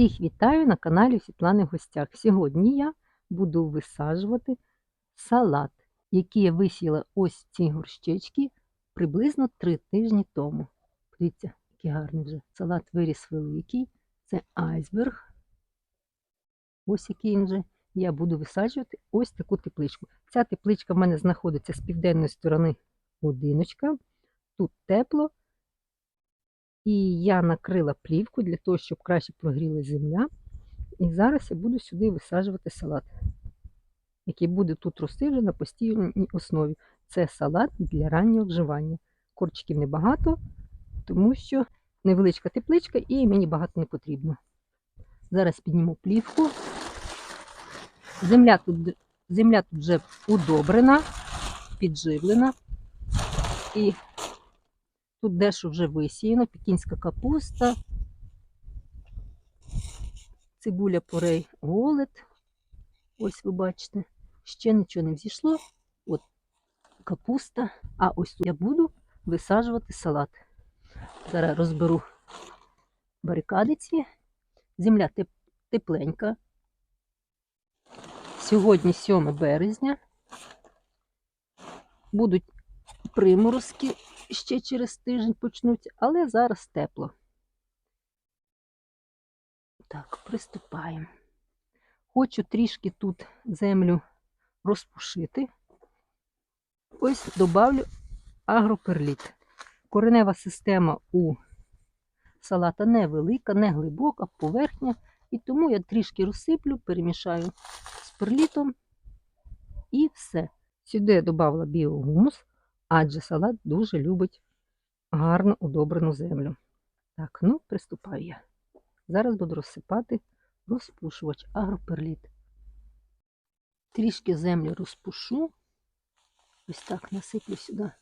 Всіх вітаю на каналі Світлани в гостях. Сьогодні я буду висаджувати салат, який я висіяла ось ці горщички приблизно три тижні тому. Дивіться, який гарний вже салат виріс великий. Це айсберг. Ось який він вже. Я буду висаджувати ось таку тепличку. Ця тепличка в мене знаходиться з південної сторони будиночка. Тут тепло. І я накрила плівку для того, щоб краще прогріла земля. І зараз я буду сюди висаджувати салат, який буде тут рости вже на постійній основі. Це салат для раннього вживання. Корчиків небагато, тому що невеличка тепличка і мені багато не потрібно. Зараз підніму плівку. Земля тут, земля тут вже удобрена, підживлена. І Тут дещо вже висіяно, пекінська капуста, цибуля порей голет. Ось ви бачите, ще нічого не взійшло. От капуста. А ось тут я буду висаджувати салат. Зараз розберу барикади ці. Земля тепленька. Сьогодні 7 березня. Будуть приморозки ще через тиждень почнуться, але зараз тепло. Так, приступаємо. Хочу трішки тут землю розпушити. Ось добавлю агроперліт. Коренева система у салата невелика, не глибока, поверхня. І тому я трішки розсиплю, перемішаю з перлітом і все. Сюди я додала біогумус адже салат дуже любить гарно удобрену землю. Так, ну, приступаю я. Зараз буду розсипати розпушувач агроперліт. Трішки землю розпушу. Ось так насиплю сюди.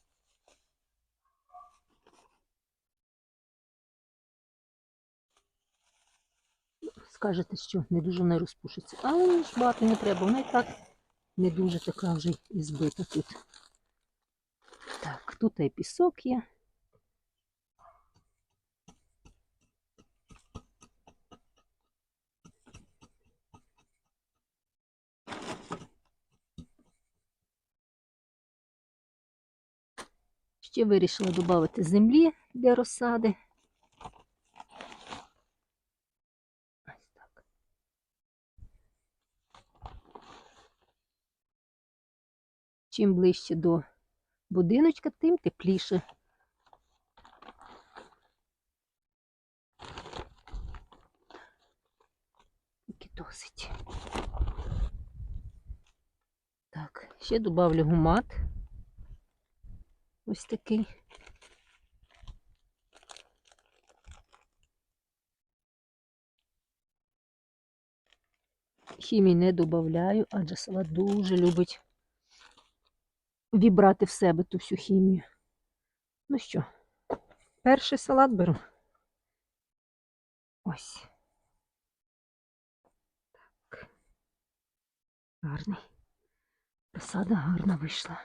Скажете, що не дуже не розпушиться, але ж багато не треба, вона і так не дуже така вже і збита тут. Тут і пісок є. Ще вирішила додати землі для розсади. Чим ближче до будиночка, тим тепліше. Тільки досить. Так, ще додавлю гумат. Ось такий. Хімії не додаю, адже салат дуже любить вібрати в себе ту всю хімію. Ну що, перший салат беру. Ось. Так. Гарний. Посада гарна вийшла.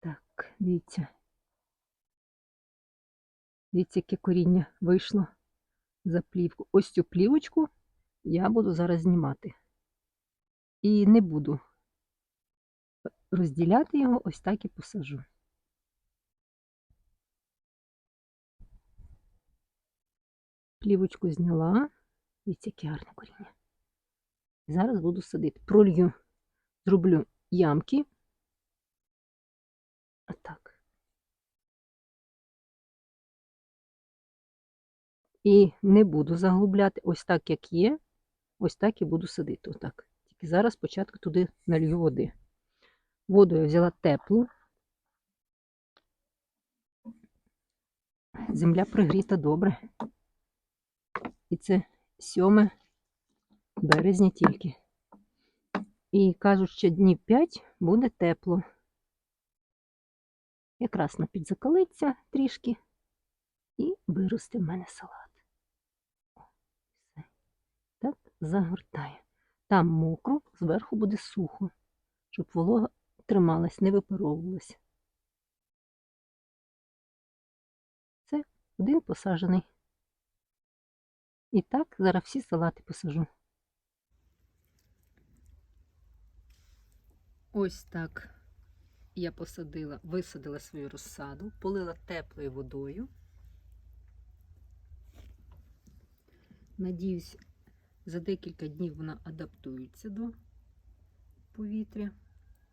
Так, дивіться. Дивіться, яке коріння вийшло за плівку. Ось цю плівочку я буду зараз знімати. І не буду розділяти його, ось так і посажу. Плівочку зняла, дивіться, яке гарне коріння. Зараз буду садити. Пролью, зроблю ямки. Отак. І не буду заглубляти, ось так, як є, ось так і буду садити. Отак. Тільки зараз спочатку туди налью води. Воду я взяла теплу. Земля пригріта добре. І це 7 березня тільки. І кажуть, що днів 5 буде тепло. Якраз на підзакалиться трішки і виросте в мене салат. Так, загортаю. Там мокро, зверху буде сухо, щоб волога трималась, не випаровувалась. Це один посаджений І так, зараз всі салати посажу. Ось так я посадила, висадила свою розсаду, полила теплою водою. Надіюсь, за декілька днів вона адаптується до повітря,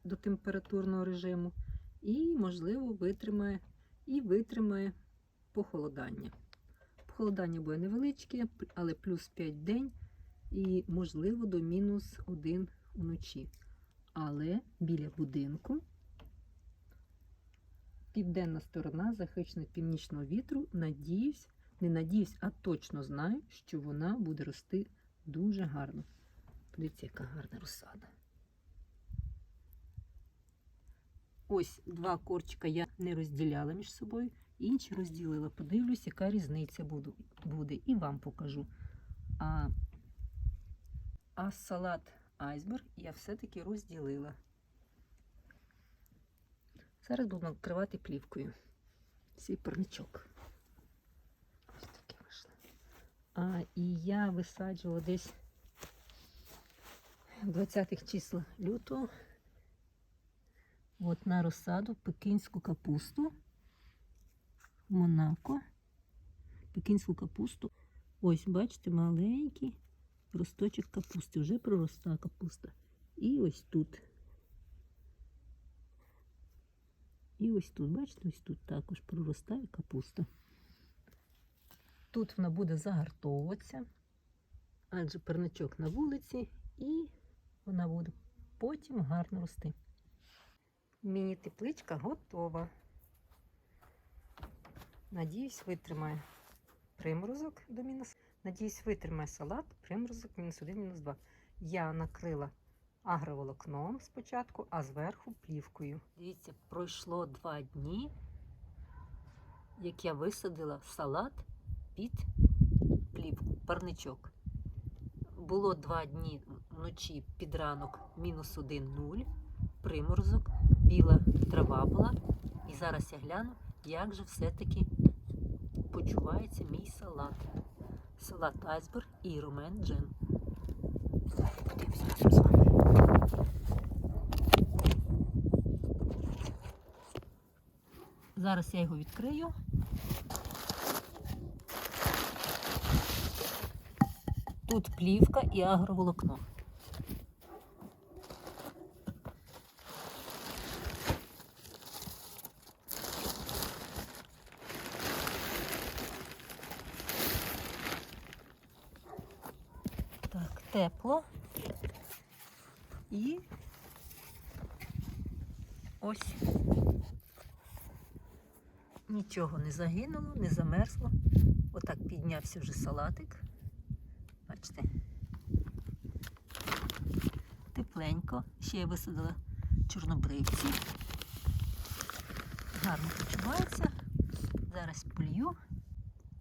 до температурного режиму і, можливо, витримає і витримає похолодання. Похолодання буде невеличке, але плюс 5 в день і, можливо, до мінус 1 вночі. Але біля будинку південна сторона захищена північного вітру. Надіюсь, не надіюсь, а точно знаю, що вона буде рости дуже гарно. Подивіться, яка гарна розсада. Ось два корчика я не розділяла між собою, інші розділила. Подивлюсь, яка різниця буде, і вам покажу. А, а салат айсберг я все-таки розділила. Зараз буду накривати плівкою. Свій парничок. Ось таке вийшло. А, і я висаджувала десь в 20-х числах лютого от на розсаду пекінську капусту. Монако. Пекінську капусту. Ось, бачите, маленький росточок капусти. Вже проросла капуста. І ось тут. І ось тут, бачите, ось тут також проростає капуста. Тут вона буде загартовуватися, адже парничок на вулиці, і вона буде потім гарно рости. Міні-тепличка готова. Надіюсь, витримає приморозок до мінус. Надіюсь, витримає салат, приморозок мінус 1, мінус 2. Я накрила агроволокном спочатку, а зверху плівкою. Дивіться, пройшло два дні, як я висадила салат під плівку, парничок. Було два дні вночі під ранок мінус 1, 0, приморозок, біла трава була. І зараз я гляну, як же все-таки почувається мій салат. Салат айсберг і румен з вами. Зараз я його відкрию. Тут плівка і агроволокно. Так, тепло. І ось нічого не загинуло, не замерзло. Отак піднявся вже салатик. Бачите? Тепленько. Ще я висадила чорнобривці. Гарно почувається. Зараз полью.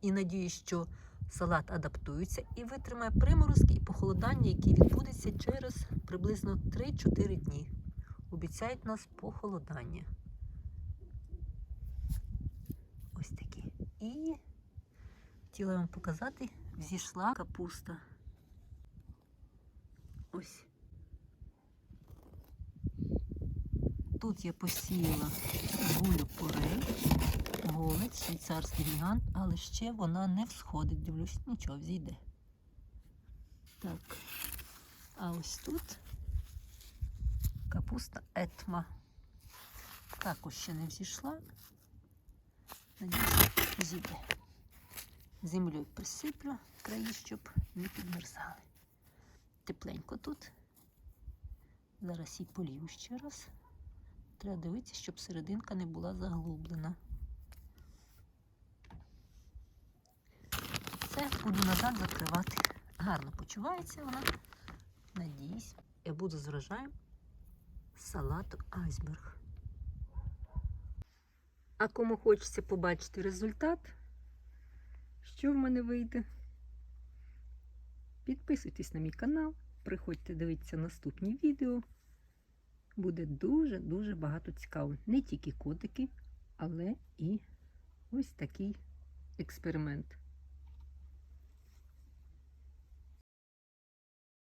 І надіюсь, що салат адаптується і витримає приморозки і похолодання, які відбудеться через приблизно 3-4 дні. Обіцяють нас похолодання. Ось такі. І хотіла вам показати, взійшла капуста. Ось. Тут я посіяла гулю порей, голець, швейцарський гігант, але ще вона не всходить. Дивлюсь, нічого взійде. Так. А ось тут капуста етма. Також ще не взійшла. Надіюсь, зійде. Землею присиплю краї, щоб не підмерзали. Тепленько тут. Зараз її полью ще раз. Треба дивитися, щоб серединка не була заглублена. Все, буду назад закривати. Гарно почувається вона. Надіюсь, я буду з врожаєм салату айсберг. А кому хочеться побачити результат, що в мене вийде, підписуйтесь на мій канал, приходьте дивитися наступні відео. Буде дуже-дуже багато цікаво. Не тільки котики, але і ось такий експеримент.